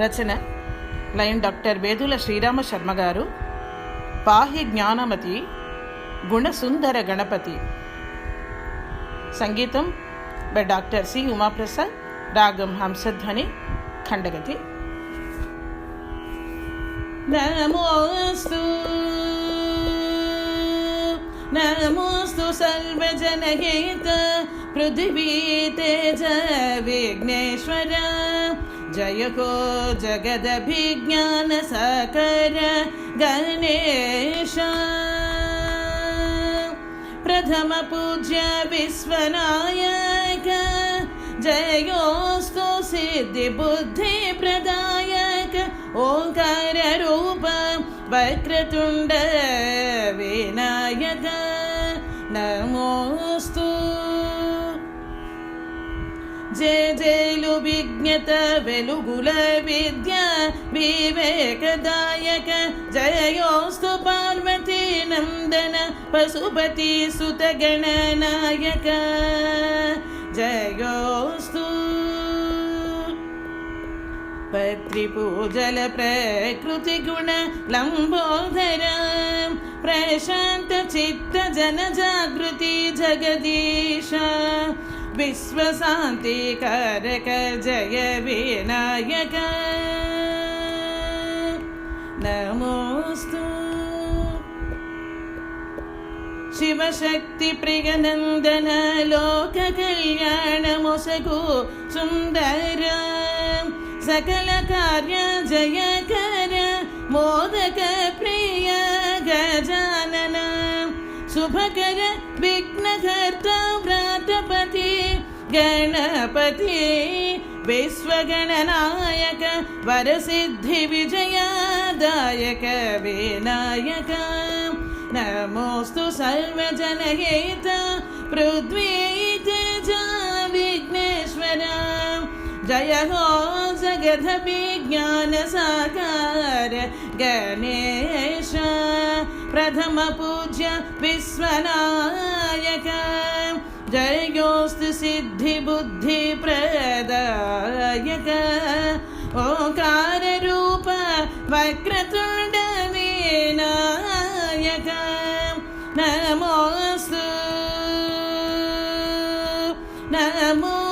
రచన line doctor Vedula Srirama Sharma garu. పాహి జ్ఞానమతి గుణసుందర గణపతి. సంగీతం by doctor C Umaprasad రాగం హంసధ్వని ఖండగతి. నమోస్తు నమోస్తు సర్వజనహిత పృథివీ తేజ విఘ్నేశ్వర. जय को जगदभिज्ञानसकर गणेश प्रथमपूज्य विश्वनायक। जयोस्तु सिद्धिबुद्धिप्रदायक। ओङ्काररूप वक्रतुण्ड विनायक। नमोऽस्तु ఓంకార రూప వక్రతుండ వినాయక నమోస్తు జయ జయలు విజ్ఞత వెలుగుల విద్య వివేకదాయక జయోస్తు పార్వతీ నందన పశుపతి సుత గణనాయక జయోస్తు పత్రిపూజల ప్రకృతి గుణ లంబోదర ప్రశాంత विश्वशान्तिकारक जय विनायक नमोऽस्तु शिवशक्तिप्रियनन्दन लोककल्याणमुसगो सुन्दर सकलकार्य जयक शुभकर विघ्नकर्ता व्रातपति गणपति विश्वगणनायक वरसिद्धिविजयादायक विनायक। नमोऽस्तु सर्वजनयेत पृथ्वीते विघ्नेश्वर। जय हो जगदपि ज्ञानसाकार, गणेश। प्रथमपूज्य विश्वनायक जयोस्तु सिद्धिबुद्धिप्रदायक ओकाररूप वक्रतुण्डविनायक नमोऽस्तु नमो